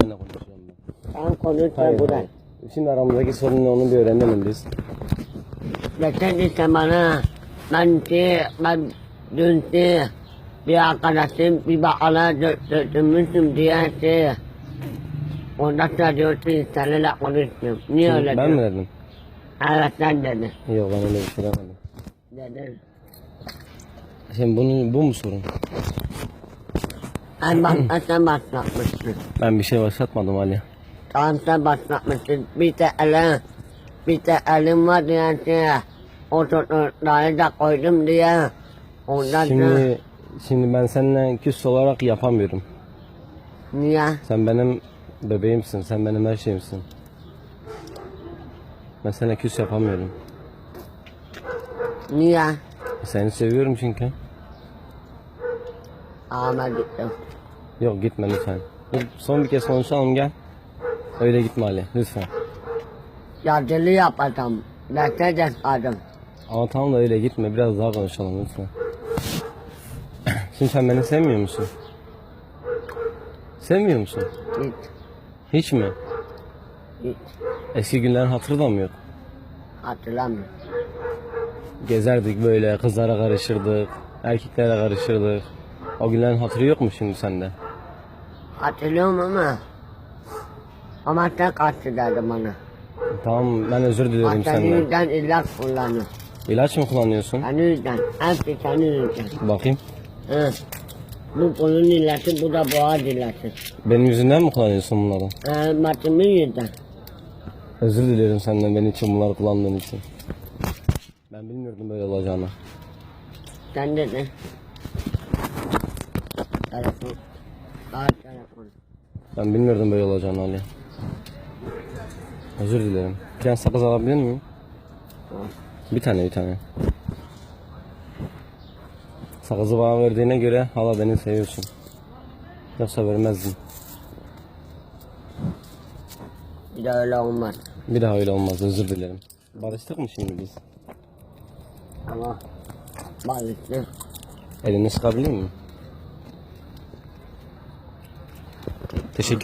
Seninle konuşacağım ben. Sen konuş hayır. Şimdi aramızdaki sorun ne onu bir öğrenelim biz. Geçen işte bana ben ki ben dün ki bir arkadaşım bir bakala döktürmüştüm diye ki ondan sonra diyor ki seninle konuştum. Niye öyle ben mi diyor? dedim? Evet sen dedin. Yok ben öyle bir şey demedim. Dedin. Şimdi bunun, bu mu sorun? En başta sen başlatmışsın. Ben bir şey başlatmadım Ali. Tamam sen başlatmışsın. Bir de elin, bir de elim var diye ki o tutukları da koydum diye. Ondan Şimdi şimdi ben seninle küs olarak yapamıyorum. niye? Sen benim bebeğimsin, sen benim her şeyimsin. Ben seninle küs yapamıyorum. Niye? Seni seviyorum çünkü. Ama gittim. Yok gitme lütfen. Son bir kez konuşalım gel. Öyle gitme Ali lütfen. Yazılı yapacağım. Mercedes aldım. Ama tamam da öyle gitme biraz daha konuşalım lütfen. Şimdi sen beni sevmiyor musun? Sevmiyor musun? Git. Hiç mi? Git. Eski günlerin hatırı da mı yok? Hatırlamıyorum. Gezerdik böyle kızlara karışırdık. Erkeklere karışırdık. O günlerin hatırı yok mu şimdi sende? Hatırlıyorum ama. Ama sen kaçtı dedi bana. Tamam ben özür diliyorum Bak senin senden. yüzden ilaç kullanıyor. İlaç mı kullanıyorsun? Senin yüzden. Hepsi senin yüzden. Bakayım. Hı. Bu bunun ilacı, bu da boğaz ilacı. Benim yüzümden mi kullanıyorsun bunları? Ee, Matımın yüzden. Özür diliyorum senden benim için bunları kullandığın için. Ben bilmiyordum böyle olacağını. Sen dedin. Telefon. Al telefon. Ben bilmiyordum böyle olacağını Ali. Özür dilerim. Bir tane sakız alabilir miyim? Bir tane bir tane. Sakızı bana verdiğine göre hala beni seviyorsun. Yoksa vermezdin. Bir de öyle olmaz. Bir daha öyle olmaz özür dilerim. Barıştık mı şimdi biz? Ama balıklı. Elini sıkabilir miyim? Teşekkür